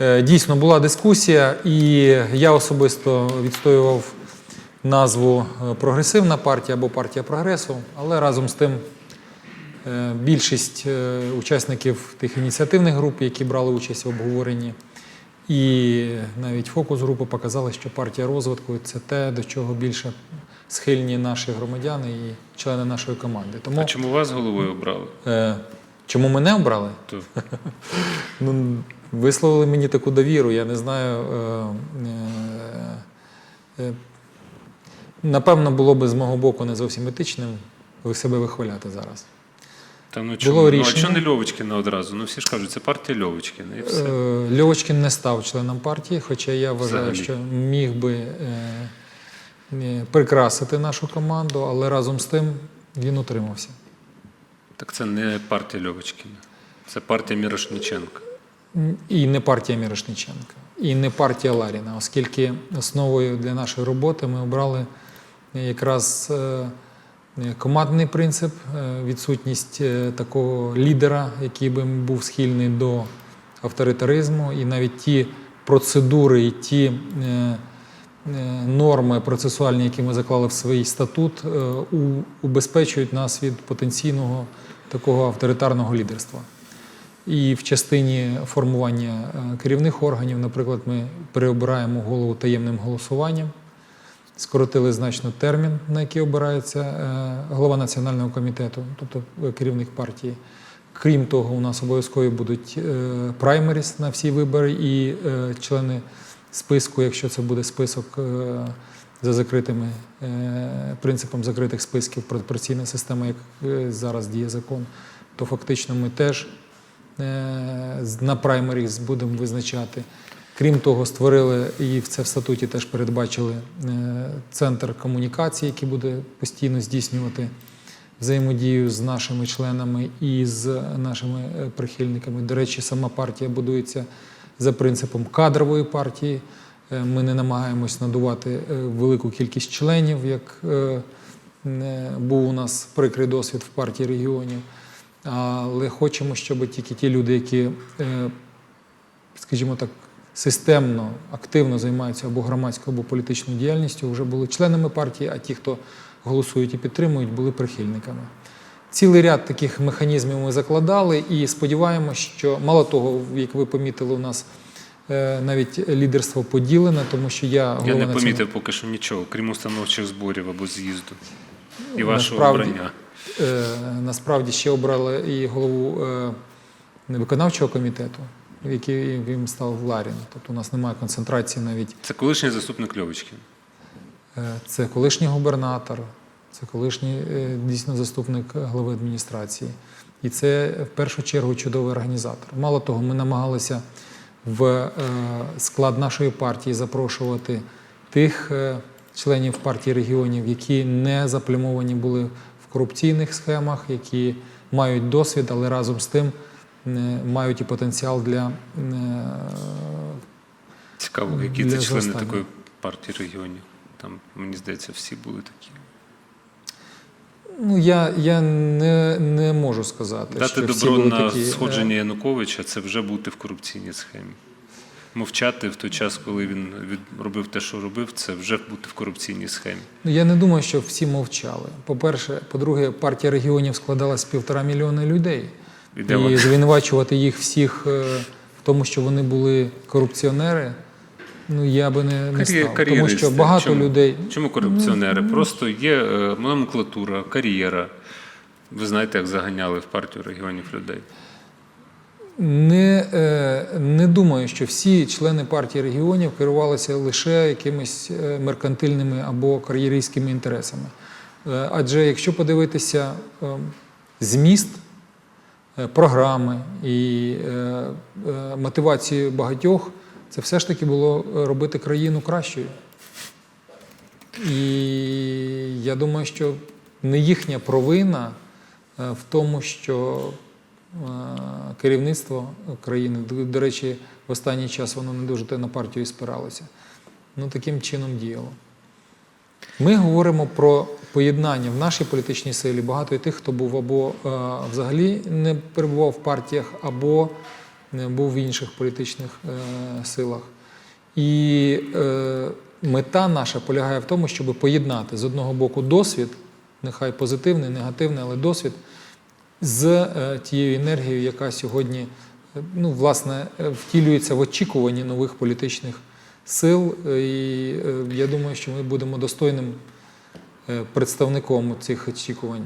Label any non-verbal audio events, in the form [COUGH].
Е, Дійсно, була дискусія, і я особисто відстоював назву е, Прогресивна партія або партія прогресу, але разом з тим е, більшість учасників тих ініціативних груп, які брали участь в обговоренні, і навіть фокус групи показали, що партія розвитку це те, до чого більше схильні наші громадяни і члени нашої команди. Тому А чому вас головою обрали? Чому мене обрали? [LAUGHS] Ну, висловили мені таку довіру. Я не знаю. Е, е, е, напевно, було би з мого боку не зовсім етичним ви себе вихваляти зараз. Та ну чому? Було Ну, а чого не Льовочкіна одразу? Ну всі ж кажуть, це партія Льовочкіна і все. Е, Льовочкін не став членом партії, хоча я вважаю, Взагалі. що міг би е, е, прикрасити нашу команду, але разом з тим він утримався. Так це не партія Льовочкіна. Це партія Мірошниченка. І не партія Мірошниченка, і не партія Ларіна, оскільки основою для нашої роботи ми обрали якраз е, командний принцип, е, відсутність е, такого лідера, який би був схильний до авторитаризму, і навіть ті процедури і ті норми процесуальні, які ми заклали в свій статут, убезпечують нас від потенційного такого авторитарного лідерства. І в частині формування е, керівних органів, наприклад, ми переобираємо голову таємним голосуванням, скоротили значно термін, на який обирається е, голова національного комітету, тобто е, керівник партії. Крім того, у нас обов'язково будуть праймеріс на всі вибори і члени списку, якщо це буде список за закритими е, принципом закритих списків пропорційна система, як е, зараз діє закон, то фактично ми теж е, на праймеріс будемо визначати. Крім того, створили і це в статуті теж передбачили центр комунікації, який буде постійно здійснювати взаємодію з нашими членами і з нашими прихильниками. До речі, сама партія будується за принципом кадрової партії. Е, Ми не намагаємось надувати е, велику кількість членів, як е, був у нас прикрий досвід в партії регіонів. Але хочемо, щоб тільки ті люди, які, скажімо так, системно, активно займаються або громадською, або політичною діяльністю, вже були членами партії, а ті, хто голосують і підтримують, були прихильниками. Цілий ряд таких механізмів ми закладали і сподіваємося, що мало того, як ви помітили, у нас навіть лідерство поділене, тому що я Я не помітив поки що нічого, крім установчих зборів або з'їзду. І вашого насправді, обрання. Е, насправді ще обрали і голову е, виконавчого комітету, який він став Ларін. Тобто у нас немає концентрації навіть. Це колишній заступник Льовочкіна. Е, Це колишній губернатор, це колишній е, дійсно заступник глави адміністрації. І це в першу чергу чудовий організатор. Мало того, ми намагалися в е, склад нашої партії запрошувати тих е, членів партії регіонів, які не заплямовані були в корупційних схемах, які мають досвід, але разом з тим е, мають і потенціал для Цікаво, які це члени такої партії регіонів. Там, мені здається, всі були такі. Ну, я, я не, не можу сказати. Дати що добро були на такі. сходження Е, Януковича це вже бути в корупційній схемі. Мовчати в той час, коли він робив те, що робив, це вже бути в корупційній схемі. Ну, я не думаю, що всі мовчали. По-перше, по-друге, партія регіонів складалась з півтора мільйона людей. І І звинувачувати їх всіх е, в тому, що вони були корупціонери, ну я би не, не став. Тому що багато Чому? людей. Чому корупціонери? Просто є е, номенклатура, кар'єра. Ви знаєте, як заганяли в партію регіонів людей. Не, е, не думаю, що всі члени партії регіонів керувалися лише якимись е, меркантильними або кар'єристськими інтересами. Е, Адже якщо подивитися е, зміст е, програми і е, е, мотивацію багатьох, це все ж таки було е, робити країну кращою. І я думаю, що не їхня провина е, в тому, що е, керівництво країни, до- речі, в останній час воно не дуже на партію спиралося, ну таким чином діяло. Ми говоримо про поєднання в нашій політичній силі багато і тих, хто був або взагалі не перебував в партіях, або був в інших політичних е, силах. І е, мета наша полягає в тому, щоб поєднати з одного боку досвід, нехай позитивний, негативний, але досвід з е, тією енергією, яка сьогодні е, ну, власне, е, втілюється в очікуванні нових політичних сил. Е, І е, я думаю, що ми будемо достойним е, представником цих очікувань.